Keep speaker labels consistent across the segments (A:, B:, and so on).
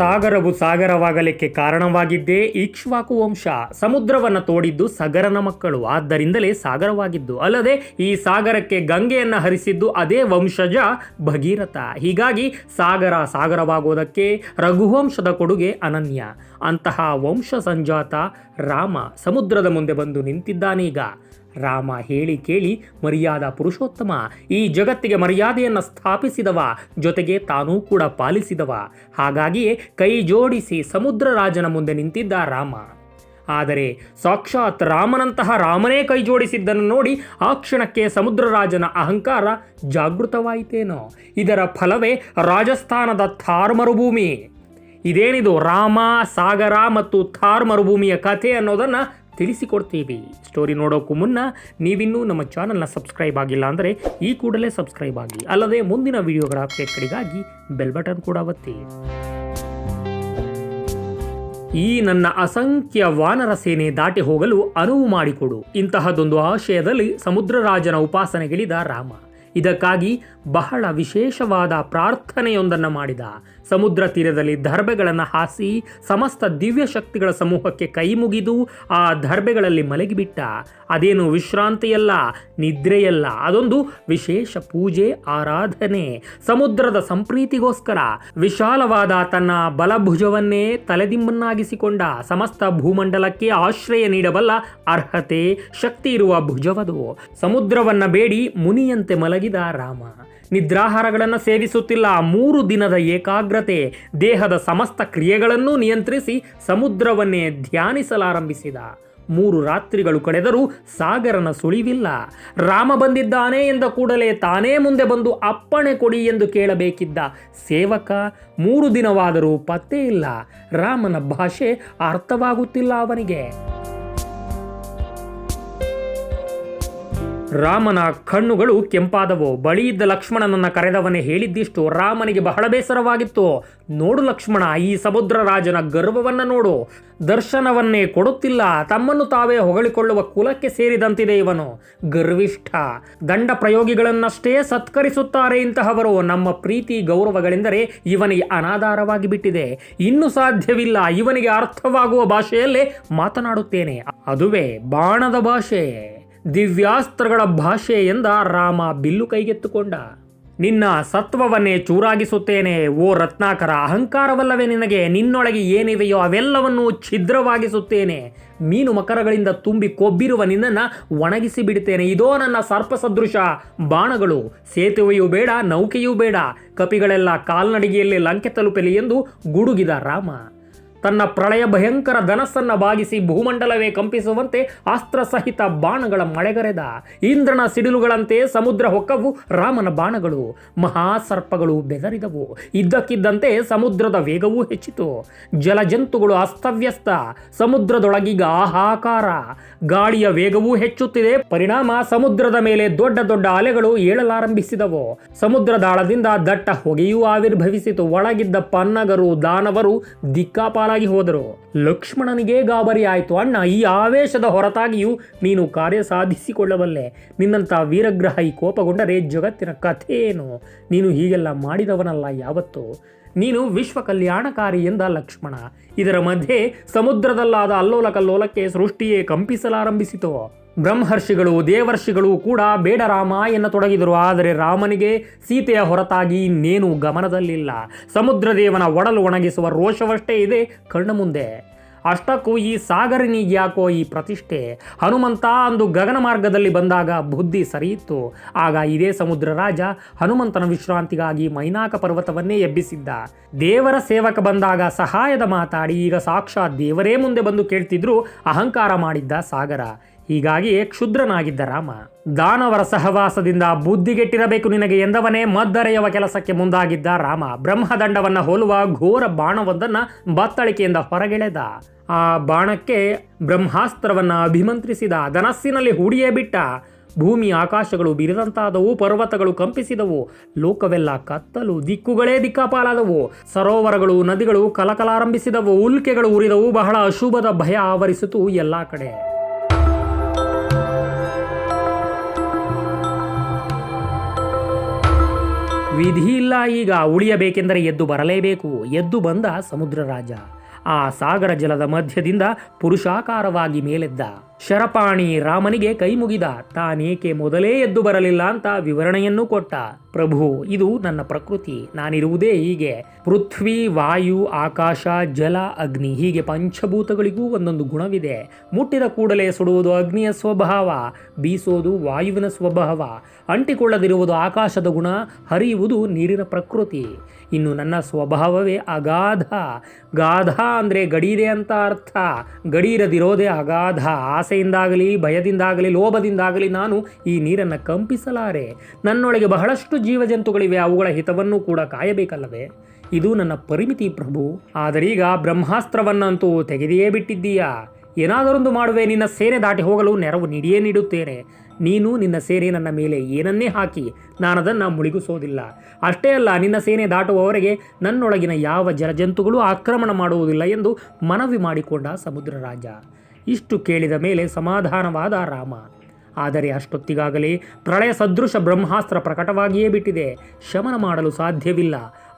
A: ಸಾಗರವು ಸಾಗರವಾಗಲಿಕ್ಕೆ ಕಾರಣವಾಗಿದ್ದೇ ಇಕ್ಷ್ವಾಕು ವಂಶ ಸಮುದ್ರವನ್ನು ತೋಡಿದ್ದು ಸಗರನ ಮಕ್ಕಳು. ಆದ್ದರಿಂದಲೇ ಸಾಗರವಾಗಿದ್ದು. ಅಲ್ಲದೆ ಈ ಸಾಗರಕ್ಕೆ ಗಂಗೆಯನ್ನು ಹರಿಸಿದ್ದು ಅದೇ ವಂಶಜ ಭಗೀರಥ. ಹೀಗಾಗಿ ಸಾಗರ ಸಾಗರವಾಗುವುದಕ್ಕೆ ರಘುವಂಶದ ಕೊಡುಗೆ ಅನನ್ಯ. ಅಂತಹ ವಂಶ ಸಂಜಾತ ರಾಮ ಸಮುದ್ರದ ಮುಂದೆ ಬಂದು ನಿಂತಿದ್ದಾನೀಗ. ರಾಮ ಹೇಳಿ ಕೇಳಿ ಮರ್ಯಾದ ಪುರುಷೋತ್ತಮ, ಈ ಜಗತ್ತಿಗೆ ಮರ್ಯಾದೆಯನ್ನು ಸ್ಥಾಪಿಸಿದವ, ಜೊತೆಗೆ ತಾನೂ ಕೂಡ ಪಾಲಿಸಿದವ. ಹಾಗಾಗಿಯೇ ಕೈ ಜೋಡಿಸಿ ಸಮುದ್ರ ರಾಜನ ಮುಂದೆ ನಿಂತಿದ್ದ ರಾಮ. ಆದರೆ ಸಾಕ್ಷಾತ್ ರಾಮನಂತಹ ರಾಮನೇ ಕೈ ಜೋಡಿಸಿದ್ದನ್ನು ನೋಡಿ ಆ ಕ್ಷಣಕ್ಕೆ ಸಮುದ್ರರಾಜನ ಅಹಂಕಾರ ಜಾಗೃತವಾಯಿತೇನೋ. ಇದರ ಫಲವೇ ರಾಜಸ್ಥಾನದ ಥಾರ್ ಮರುಭೂಮಿ. ಇದೇನಿದು ರಾಮ, ಸಾಗರ ಮತ್ತು ಥಾರ್ ಮರುಭೂಮಿಯ ಕಥೆ ಅನ್ನೋದನ್ನು ತಿಳಿಸಿಕೊಡ್ತೀವಿ. ಸ್ಟೋರಿ ನೋಡೋಕ್ಕೂ ಮುನ್ನ ನೀವಿನ್ನೂ ನಮ್ಮ ಚಾನಲ್ನ ಸಬ್ಸ್ಕ್ರೈಬ್ ಆಗಿಲ್ಲ ಅಂದರೆ ಈ ಕೂಡಲೇ ಸಬ್ಸ್ಕ್ರೈಬ್ ಆಗಿ. ಅಲ್ಲದೆ ಮುಂದಿನ ವಿಡಿಯೋಗಳ ಅಪ್ಡೇಟ್ಗಳಿಗಾಗಿ ಬೆಲ್ ಬಟನ್ ಕೂಡ ಒತ್ತಿ. ಈ ನನ್ನ ಅಸಂಖ್ಯ ವಾನರ ಸೇನೆ ದಾಟಿ ಹೋಗಲು ಅನುವು ಮಾಡಿಕೊಡು. ಇಂತಹದೊಂದು ಆಶಯದಲ್ಲಿ ಸಮುದ್ರರಾಜನ ಉಪಾಸನೆಗಿಳಿದ ರಾಮ. ಇದಕ್ಕಾಗಿ ಬಹಳ ವಿಶೇಷವಾದ ಪ್ರಾರ್ಥನೆಯೊಂದನ್ನು ಮಾಡಿದ. ಸಮುದ್ರ ತೀರದಲ್ಲಿ ದರ್ಬೆಗಳನ್ನು ಹಾಸಿ ಸಮಸ್ತ ದಿವ್ಯ ಶಕ್ತಿಗಳ ಸಮೂಹಕ್ಕೆ ಕೈ ಮುಗಿದು ಆ ದರ್ಬೆಗಳಲ್ಲಿ ಮಲಗಿಬಿಟ್ಟ. ಅದೇನು ವಿಶ್ರಾಂತಿಯಲ್ಲ, ನಿದ್ರೆಯಲ್ಲ, ಅದೊಂದು ವಿಶೇಷ ಪೂಜೆ, ಆರಾಧನೆ. ಸಮುದ್ರದ ಸಂಪ್ರೀತಿಗೋಸ್ಕರ ವಿಶಾಲವಾದ ತನ್ನ ಬಲಭುಜವನ್ನೇ ತಲೆದಿಂಬನ್ನಾಗಿಸಿಕೊಂಡ ಸಮಸ್ತ ಭೂಮಂಡಲಕ್ಕೆ ಆಶ್ರಯ ನೀಡಬಲ್ಲ ಅರ್ಹತೆ, ಶಕ್ತಿ ಇರುವ ಭುಜವದು. ಸಮುದ್ರವನ್ನ ಬೇಡಿ ಮುನಿಯಂತೆ ಮಲಗಿದ ರಾಮ. ನಿದ್ರಾಹಾರಗಳನ್ನು ಸೇವಿಸುತ್ತಿಲ್ಲ. ಮೂರು ದಿನದ ಏಕಾಗ್ರತೆ, ದೇಹದ ಸಮಸ್ತ ಕ್ರಿಯೆಗಳನ್ನು ನಿಯಂತ್ರಿಸಿ ಸಮುದ್ರವನ್ನೇ ಧ್ಯಾನಿಸಲಾರಂಭಿಸಿದ. ಮೂರು ರಾತ್ರಿಗಳು ಕಳೆದರೂ ಸಾಗರನ ಸುಳಿವಿಲ್ಲ. ರಾಮ ಬಂದಿದ್ದಾನೆ ಎಂದ ಕೂಡಲೇ ತಾನೇ ಮುಂದೆ ಬಂದು ಅಪ್ಪಣೆ ಕೊಡಿ ಎಂದು ಕೇಳಬೇಕಿದ್ದ ಸೇವಕ ಮೂರು ದಿನವಾದರೂ ಪತ್ತೆ ಇಲ್ಲ. ರಾಮನ ಭಾಷೆ ಅರ್ಥವಾಗುತ್ತಿಲ್ಲ ಅವನಿಗೆ. ರಾಮನ ಕಣ್ಣುಗಳು ಕೆಂಪಾದವು. ಬಳಿ ಇದ್ದ ಲಕ್ಷ್ಮಣನನ್ನ ಕರೆದವನೇ ಹೇಳಿದ್ದಿಷ್ಟು ರಾಮನಿಗೆ ಬಹಳ ಬೇಸರವಾಗಿತ್ತು. ನೋಡು ಲಕ್ಷ್ಮಣ, ಈ ಸಮುದ್ರ ರಾಜನ ಗರ್ವವನ್ನ ನೋಡು. ದರ್ಶನವನ್ನೇ ಕೊಡುತ್ತಿಲ್ಲ, ತಮ್ಮನ್ನು ತಾವೇ ಹೊಗಳಿಕೊಳ್ಳುವ ಕುಲಕ್ಕೆ ಸೇರಿದಂತಿದೆ ಇವನು. ಗರ್ವಿಷ್ಠ. ದಂಡ ಪ್ರಯೋಗಿಗಳನ್ನಷ್ಟೇ ಸತ್ಕರಿಸುತ್ತಾರೆ ಇಂತಹವರು. ನಮ್ಮ ಪ್ರೀತಿ ಗೌರವಗಳೆಂದರೆ ಇವನಿಗೆ ಅನಾಧಾರವಾಗಿ ಬಿಟ್ಟಿದೆ. ಇನ್ನು ಸಾಧ್ಯವಿಲ್ಲ, ಇವನಿಗೆ ಅರ್ಥವಾಗುವ ಭಾಷೆಯಲ್ಲೇ ಮಾತನಾಡುತ್ತೇನೆ. ಅದುವೇ ಬಾಣದ ಭಾಷೆ. ದಿವ್ಯಾಸ್ತ್ರಗಳ ಭಾಷೆ ಎಂದ ರಾಮ ಬಿಲ್ಲು ಕೈಗೆತ್ತುಕೊಂಡ. ನಿನ್ನ ಸತ್ವವನ್ನೇ ಚೂರಾಗಿಸುತ್ತೇನೆ, ಓ ರತ್ನಾಕರ, ಅಹಂಕಾರವಲ್ಲವೇ ನಿನಗೆ, ನಿನ್ನೊಳಗೆ ಏನಿವೆಯೋ ಅವೆಲ್ಲವನ್ನು ಛಿದ್ರವಾಗಿಸುತ್ತೇನೆ. ಮೀನು ಮಕರಗಳಿಂದ ತುಂಬಿ ಕೊಬ್ಬಿರುವ ನಿನ್ನನ್ನು ಒಣಗಿಸಿ ಬಿಡುತ್ತೇನೆ. ಇದೋ ನನ್ನ ಸರ್ಪ ಸದೃಶ ಬಾಣಗಳು, ಸೇತುವೆಯೂ ಬೇಡ, ನೌಕೆಯೂ ಬೇಡ. ಕಪಿಗಳೆಲ್ಲ ಕಾಲ್ನಡಿಗೆಯಲ್ಲಿ ಲಂಕೆ ತಲುಪಲಿ ಎಂದು ಗುಡುಗಿದ ರಾಮ. ತನ್ನ ಪ್ರಳಯ ಭಯಂಕರ ಧನಸ್ಸನ್ನ ಬಾಗಿಸಿ ಭೂಮಂಡಲವೇ ಕಂಪಿಸುವಂತೆ ಅಸ್ತ್ರ ಸಹಿತ ಬಾಣಗಳ ಮಳೆಗರೆದ ಇಂದ್ರನ ಸಿಡಿಲುಗಳಂತೆ ಸಮುದ್ರ ಹೊಕ್ಕವು ರಾಮನ ಬಾಣಗಳು. ಮಹಾಸರ್ಪಗಳು ಬೆದರಿದವು. ಇದ್ದಕ್ಕಿದ್ದಂತೆ ಸಮುದ್ರದ ವೇಗವೂ ಹೆಚ್ಚಿತು. ಜಲಜಂತುಗಳು ಅಸ್ತವ್ಯಸ್ತ. ಸಮುದ್ರದೊಳಗೀಗ ಆಹಾಕಾರ ಗಾಳಿಯ ವೇಗವೂ ಹೆಚ್ಚುತ್ತಿದೆ. ಪರಿಣಾಮ ಸಮುದ್ರದ ಮೇಲೆ ದೊಡ್ಡ ದೊಡ್ಡ ಅಲೆಗಳು ಏಳಲಾರಂಭಿಸಿದವು. ಸಮುದ್ರದಾಳದಿಂದ ದಟ್ಟ ಹೊಗೆಯೂ ಆವಿರ್ಭವಿಸಿತು. ಒಳಗಿದ್ದ ಪನ್ನಗರು ದಾನವರು ದಿಕ್ಕಾಪಾಲಾಗಿ ಹೋದರು. ಲಕ್ಷ್ಮಣನಿಗೆ ಗಾಬರಿ ಆಯಿತು. ಅಣ್ಣ, ಈ ಆವೇಶದ ಹೊರತಾಗಿಯೂ ನೀನು ಕಾರ್ಯ ಸಾಧಿಸಿಕೊಳ್ಳಬಲ್ಲೆ. ನಿನ್ನಂಥ ಈ ಕೋಪಗೊಂಡರೆ ಜಗತ್ತಿನ ಕಥೆಯೇನು? ನೀನು ಹೀಗೆಲ್ಲ ಮಾಡಿದವನಲ್ಲ ಯಾವತ್ತು? ನೀನು ವಿಶ್ವ ಕಲ್ಯಾಣಕಾರಿ ಎಂದ ಲಕ್ಷ್ಮಣ. ಇದರ ಮಧ್ಯೆ ಸಮುದ್ರದಲ್ಲಾದ ಅಲ್ಲೋಲ ಕಲ್ಲೋಲಕ್ಕೆ ಸೃಷ್ಟಿಯೇ ಕಂಪಿಸಲಾರಂಭಿಸಿತು. ಬ್ರಹ್ಮರ್ಷಿಗಳು ದೇವರ್ಷಿಗಳು ಕೂಡ ಬೇಡ ರಾಮ ಎನ್ನತೊಡಗಿದರು ಆದರೆ ರಾಮನಿಗೆ ಸೀತೆಯ ಹೊರತಾಗಿ ಇನ್ನೇನು ಗಮನದಲ್ಲಿಲ್ಲ. ಸಮುದ್ರದೇವನ ಒಡಲು ಒಣಗಿಸುವ ರೋಷವಷ್ಟೇ ಇದೆ ಕಣ್ಣು ಮುಂದೆ ಅಷ್ಟಕ್ಕೂ ಈ ಸಾಗರನಿಗೆ ಯಾಕೋ ಈ ಪ್ರತಿಷ್ಠೆ? ಹನುಮಂತ ಅಂದು ಗಗನ ಮಾರ್ಗದಲ್ಲಿ ಬಂದಾಗ ಬುದ್ಧಿ ಸರಿಯಿತ್ತು. ಆಗ ಇದೇ ಸಮುದ್ರ ರಾಜ ಹನುಮಂತನ ವಿಶ್ರಾಂತಿಗಾಗಿ ಮೈನಾಕ ಪರ್ವತವನ್ನೇ ಎಬ್ಬಿಸಿದ್ದ. ದೇವರ ಸೇವಕ ಬಂದಾಗ ಸಹಾಯದ ಮಾತಾಡಿ, ಈಗ ಸಾಕ್ಷಾತ್ ದೇವರೇ ಮುಂದೆ ಬಂದು ಕೇಳ್ತಿದ್ರು ಅಹಂಕಾರ ಮಾಡಿದ್ದ ಸಾಗರ. ಹೀಗಾಗಿ ಕ್ಷುದ್ರನಾಗಿದ್ದ ರಾಮ, ದಾನವರ ಸಹವಾಸದಿಂದ ಬುದ್ಧಿಗೆಟ್ಟಿರಬೇಕು ನಿನಗೆ ಎಂದವನೇ ಮದ್ದರೆಯವ ಕೆಲಸಕ್ಕೆ ಮುಂದಾಗಿದ್ದ ರಾಮ ಬ್ರಹ್ಮದಂಡವನ್ನ ಹೋಲುವ ಘೋರ ಬಾಣವೊಂದನ್ನು ಬತ್ತಳಿಕೆಯಿಂದ ಹೊರಗೆಳೆದ. ಆ ಬಾಣಕ್ಕೆ ಬ್ರಹ್ಮಾಸ್ತ್ರವನ್ನ ಅಭಿಮಂತ್ರಿಸಿದ, ಧನಸ್ಸಿನಲ್ಲಿ ಹೂಡಿಯೇ ಬಿಟ್ಟ. ಭೂಮಿ ಆಕಾಶಗಳು ಬಿರಿದಂತಾದವು, ಪರ್ವತಗಳು ಕಂಪಿಸಿದವು, ಲೋಕವೆಲ್ಲ ಕತ್ತಲು, ದಿಕ್ಕುಗಳೇ ದಿಕ್ಕಾಪಾಲಾದವು. ಸರೋವರಗಳು, ನದಿಗಳು ಕಲಕಲಾರಂಭಿಸಿದವು, ಉಲ್ಕೆಗಳು ಉರಿದವು, ಬಹಳ ಅಶುಭದ ಭಯ ಆವರಿಸಿತು ಎಲ್ಲ ಕಡೆ. ವಿಧಿ ಇಲ್ಲ, ಈಗ ಉಳಿಯಬೇಕೆಂದರೆ ಎದ್ದು ಬರಲೇಬೇಕು, ಎದ್ದು ಬಂದ ಸಮುದ್ರ ರಾಜ. ಆ ಸಾಗರ ಜಲದ ಮಧ್ಯದಿಂದ ಪುರುಷಾಕಾರವಾಗಿ ಮೇಲೆದ್ದ. ಶರಪಾಣಿ ರಾಮನಿಗೆ ಕೈ ಮುಗಿದ, ತಾನೇಕೆ ಮೊದಲೇ ಎದ್ದು ಬರಲಿಲ್ಲ ಅಂತ ವಿವರಣೆಯನ್ನು ಕೊಟ್ಟ, ಪ್ರಭು, ಇದು ನನ್ನ ಪ್ರಕೃತಿ, ನಾನಿರುವುದೇ ಹೀಗೆ, ಪೃಥ್ವಿ, ವಾಯು, ಆಕಾಶ, ಜಲ, ಅಗ್ನಿ, ಹೀಗೆ ಪಂಚಭೂತಗಳಿಗೂ ಒಂದೊಂದು ಗುಣವಿದೆ, ಮುಟ್ಟಿದ ಕೂಡಲೇ ಸುಡುವುದು ಅಗ್ನಿಯ ಸ್ವಭಾವ, ಬೀಸೋದು ವಾಯುವಿನ ಸ್ವಭಾವ, ಅಂಟಿಕೊಳ್ಳದಿರುವುದು ಆಕಾಶದ ಗುಣ, ಹರಿಯುವುದು ನೀರಿನ ಪ್ರಕೃತಿ, ಇನ್ನು ನನ್ನ ಸ್ವಭಾವವೇ ಅಗಾಧ, ಗಾಧ ಅಂದರೆ ಗಡಿಯಿದೆ ಅಂತ ಅರ್ಥ ಗಡಿ ಇರದಿರೋದೇ ಅಗಾಧ ಆಸೆಯಿಂದಾಗಲಿ, ಭಯದಿಂದಾಗಲಿ, ಲೋಭದಿಂದಾಗಲಿ ನಾನು ಈ ನೀರನ್ನು ಕಂಪಿಸಲಾರೆ. ನನ್ನೊಳಗೆ ಬಹಳಷ್ಟು ಜೀವಜಂತುಗಳಿವೆ, ಅವುಗಳ ಹಿತವನ್ನು ಕೂಡ ಕಾಯಬೇಕಲ್ಲವೇ? ಇದು ನನ್ನ ಪರಿಮಿತಿ ಪ್ರಭು. ಆದರೀಗ ಬ್ರಹ್ಮಾಸ್ತ್ರವನ್ನಂತೂ ತೆಗೆದೇ ಬಿಟ್ಟಿದ್ದೀಯಾ? ಏನಾದರೊಂದು ಮಾಡುವೆ, ನಿನ್ನ ಸೇನೆ ದಾಟಿ ಹೋಗಲು ನೆರವು ನೀಡಿಯೇ ನೀಡುತ್ತೇನೆ. ನೀನು ನಿನ್ನ ಸೇನೆ ನನ್ನ ಮೇಲೆ ಏನನ್ನೇ ಹಾಕಿ, ನಾನದನ್ನು ಮುಳುಗಿಸೋದಿಲ್ಲ. ಅಷ್ಟೇ ಅಲ್ಲ, ನಿನ್ನ ಸೇನೆ ದಾಟುವವರೆಗೆ ನನ್ನೊಳಗಿನ ಯಾವ ಜಲಜಂತುಗಳು ಆಕ್ರಮಣ ಮಾಡುವುದಿಲ್ಲ ಎಂದು ಮನವಿ ಮಾಡಿಕೊಂಡ ಸಮುದ್ರ ರಾಜ. ಇಷ್ಟು ಕೇಳಿದ ಮೇಲೆ ಸಮಾಧಾನವಾದ ರಾಮ. ಆದರೆ ಅಷ್ಟೊತ್ತಿಗಾಗಲೇ ಪ್ರಳಯ ಸದೃಶ ಬ್ರಹ್ಮಾಸ್ತ್ರ ಪ್ರಕಟವಾಗಿಯೇ ಬಿಟ್ಟಿದೆ. ಶಮನ ಮಾಡಲು ಸಾಧ್ಯವಿಲ್ಲ.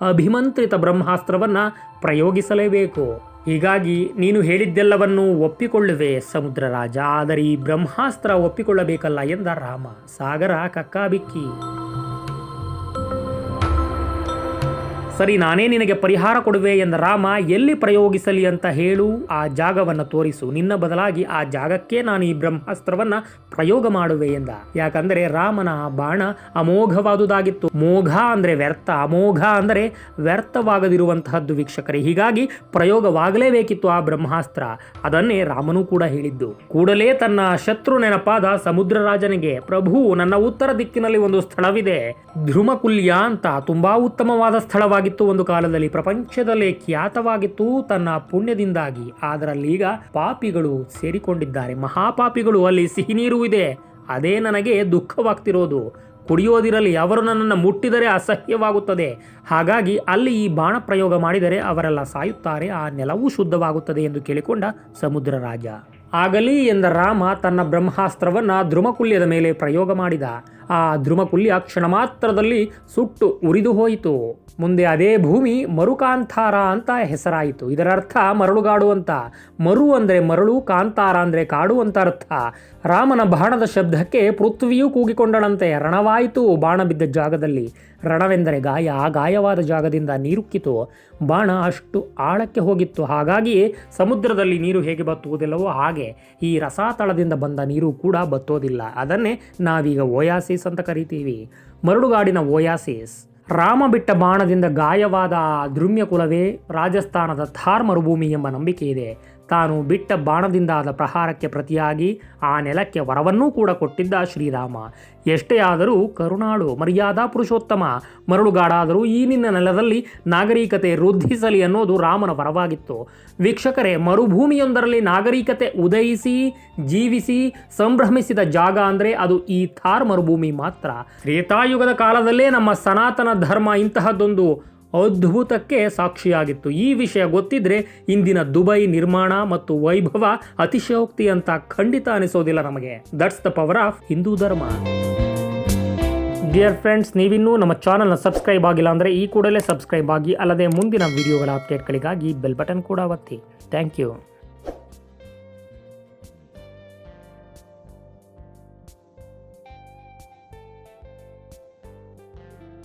A: ಅಭಿಮಂತ್ರಿತ ಬ್ರಹ್ಮಾಸ್ತ್ರವನ್ನು ಪ್ರಯೋಗಿಸಲೇಬೇಕು. ಹೀಗಾಗಿ ನೀನು ಹೇಳಿದ್ದೆಲ್ಲವನ್ನೂ ಒಪ್ಪಿಕೊಳ್ಳುವೆ ಸಮುದ್ರ ರಾಜ. ಆದರೆ ಈ ಬ್ರಹ್ಮಾಸ್ತ್ರ ಒಪ್ಪಿಕೊಳ್ಳಬೇಕಲ್ಲ ಎಂದ ರಾಮ. ಸಾಗರ ಕಕ್ಕಾಬಿಕ್ಕಿ. ಸರಿ, ನಾನೇ ನಿನಗೆ ಪರಿಹಾರ ಕೊಡುವೆ ಎಂದ ರಾಮ, ಎಲ್ಲಿ ಪ್ರಯೋಗಿಸಲಿ ಅಂತ ಹೇಳು, ಆ ಜಾಗವನ್ನು ತೋರಿಸು. ನಿನ್ನ ಬದಲಾಗಿ ಆ ಜಾಗಕ್ಕೆ ನಾನು ಈ ಬ್ರಹ್ಮಾಸ್ತ್ರವನ್ನ ಪ್ರಯೋಗ ಮಾಡುವೆ ಎಂದ. ಯಾಕಂದರೆ ರಾಮನ ಆ ಬಾಣ ಅಮೋಘವಾದುದಾಗಿತ್ತು. ಮೋಘ ಅಂದರೆ ವ್ಯರ್ಥ, ಅಮೋಘ ಅಂದರೆ ವ್ಯರ್ಥವಾಗದಿರುವಂತಹದ್ದು ವೀಕ್ಷಕರೇ. ಹೀಗಾಗಿ ಪ್ರಯೋಗವಾಗಲೇಬೇಕಿತ್ತು ಆ ಬ್ರಹ್ಮಾಸ್ತ್ರ. ಅದನ್ನೇ ರಾಮನು ಕೂಡ ಹೇಳಿದ್ದು. ಕೂಡಲೇ ತನ್ನ ಶತ್ರು ನೆನಪಾದ ಸಮುದ್ರ ರಾಜನಿಗೆ ಪ್ರಭು, ನನ್ನ ಉತ್ತರ ದಿಕ್ಕಿನಲ್ಲಿ ಒಂದು ಸ್ಥಳವಿದೆ. ಧ್ರುಮಕುಲ್ಯ ಅಂತ ತುಂಬಾ ಉತ್ತಮವಾದ ಸ್ಥಳವಾಗಿತ್ತು ಒಂದು ಕಾಲದಲ್ಲಿ. ಪ್ರಪಂಚದಲ್ಲೇ ಖ್ಯಾತವಾಗಿತ್ತು ತನ್ನ ಪುಣ್ಯದಿಂದಾಗಿ. ಅದರಲ್ಲೀಗ ಪಾಪಿಗಳು ಸೇರಿಕೊಂಡಿದ್ದಾರೆ. ಮಹಾಪಾಪಿಗಳು ಅಲ್ಲಿ ಸಿಹಿ ನೀರು ಇದೆ. ಅದೇ ನನಗೆ ದುಃಖವಾಗ್ತಿರೋದು. ಕುಡಿಯೋದಿರಲಿ, ಅವರು ನನ್ನನ್ನು ಮುಟ್ಟಿದರೆ ಅಸಹ್ಯವಾಗುತ್ತದೆ. ಹಾಗಾಗಿ ಅಲ್ಲಿ ಈ ಬಾಣ ಪ್ರಯೋಗ ಮಾಡಿದರೆ ಅವರೆಲ್ಲ ಸಾಯುತ್ತಾರೆ. ಆ ನೆಲವೂ ಶುದ್ಧವಾಗುತ್ತದೆ ಎಂದು ಕೇಳಿಕೊಂಡ ಸಮುದ್ರ ರಾಜ. ಆಗಲಿ ಎಂದ ರಾಮ ತನ್ನ ಬ್ರಹ್ಮಾಸ್ತ್ರವನ್ನ ಧ್ರುಮಕುಲ್ಯದ ಮೇಲೆ ಪ್ರಯೋಗ ಮಾಡಿದ. ಆ ಧ್ರುಮಕುಲ್ಯ ಕ್ಷಣ ಮಾತ್ರದಲ್ಲಿ ಸುಟ್ಟು ಉರಿದು ಹೋಯಿತು. ಮುಂದೆ ಅದೇ ಭೂಮಿ ಮರುಕಾಂತಾರ ಅಂತ ಹೆಸರಾಯಿತು. ಇದರರ್ಥ ಮರಳುಗಾಡು ಅಂತ ಮರು ಅಂದರೆ ಮರಳು, ಕಾಂತಾರ ಅಂದರೆ ಕಾಡು ಅಂತ ಅರ್ಥ. ರಾಮನ ಬಾಣದ ಶಬ್ದಕ್ಕೆ ಪೃಥ್ವಿಯೂ ಕೂಗಿಕೊಂಡಳಂತೆ ರಣವಾಯಿತು ಬಾಣ ಬಿದ್ದ ಜಾಗದಲ್ಲಿ. ರಣವೆಂದರೆ ಗಾಯ, ಆ ಗಾಯವಾದ ಜಾಗದಿಂದ ನೀರುಕ್ಕಿತು ಬಾಣ ಅಷ್ಟು ಆಳಕ್ಕೆ ಹೋಗಿತ್ತು. ಹಾಗಾಗಿ ಸಮುದ್ರದಲ್ಲಿ ನೀರು ಹೇಗೆ ಬತ್ತುವುದಿಲ್ಲವೋ ಹಾಗೆ ಈ ರಸಾತಳದಿಂದ ಬಂದ ನೀರು ಕೂಡ ಬತ್ತೋದಿಲ್ಲ. ಅದನ್ನೇ ನಾವೀಗ ಓಯಾಸಿಸ್ ಅಂತ ಕರಿತೀವಿ. ಮರಳುಗಾಡಿನ ಓಯಾಸಿಸ್. ರಾಮ ಬಿಟ್ಟ ಬಾಣದಿಂದ ಗಾಯವಾದ ದ್ರುಮ್ಯ ಕುಲವೇ ರಾಜಸ್ಥಾನದ ಥಾರ್ ಮರುಭೂಮಿ ಎಂಬ ನಂಬಿಕೆ ಇದೆ. ತಾನು ಬಿಟ್ಟ ಬಾಣದಿಂದಾದ ಪ್ರಹಾರಕ್ಕೆ ಪ್ರತಿಯಾಗಿ ಆ ನೆಲಕ್ಕೆ ವರವನ್ನೂ ಕೂಡ ಕೊಟ್ಟಿದ್ದ ಶ್ರೀರಾಮ. ಎಷ್ಟೇ ಆದರೂ ಕರುಣಾಳು, ಮರ್ಯಾದಾ ಪುರುಷೋತ್ತಮ, ಮರಳುಗಾಡಾದರೂ ಈ ನಿನ್ನ ನೆಲದಲ್ಲಿ ನಾಗರಿಕತೆ ವೃದ್ಧಿಸಲಿ ಅನ್ನೋದು ರಾಮನ ವರವಾಗಿತ್ತು. ವೀಕ್ಷಕರೇ, ಮರುಭೂಮಿಯೊಂದರಲ್ಲಿ ನಾಗರಿಕತೆ ಉದಯಿಸಿ, ಜೀವಿಸಿ, ಸಂಭ್ರಮಿಸಿದ ಜಾಗ ಅಂದರೆ ಅದು ಈ ಥಾರ್ ಮರುಭೂಮಿ ಮಾತ್ರ. ತ್ರೇತಾಯುಗದ ಕಾಲದಲ್ಲೇ ನಮ್ಮ ಸನಾತನ ಧರ್ಮ ಇಂತಹದ್ದೊಂದು ಅದ್ಭುತಕ್ಕೆ ಸಾಕ್ಷಿಯಾಗಿತ್ತು. ಈ ವಿಷಯ ಗೊತ್ತಿದ್ರೆ ಇಂದಿನ ದುಬೈ ನಿರ್ಮಾಣ ಮತ್ತು ವೈಭವ ಅತಿಶಯೋಕ್ತಿ ಅಂತ ಖಂಡಿತ ಅನಿಸೋದಿಲ್ಲ ನಮಗೆ. That's the power of Hindu dharma dear friends ನೀವಿನ್ನೂ ನಮ್ಮ ಚಾನಲ್ನ ಸಬ್ಸ್ಕ್ರೈಬ್ ಆಗಿಲ್ಲ ಅಂದರೆ ಈ ಕೂಡಲೇ ಸಬ್ಸ್ಕ್ರೈಬ್ ಆಗಿ, ಅಲ್ಲದೆ ಮುಂದಿನ ವಿಡಿಯೋಗಳ ಅಪ್ಡೇಟ್ಗಳಿಗಾಗಿ ಬೆಲ್ ಬಟನ್ ಕೂಡ ಒತ್ತಿ. Thank you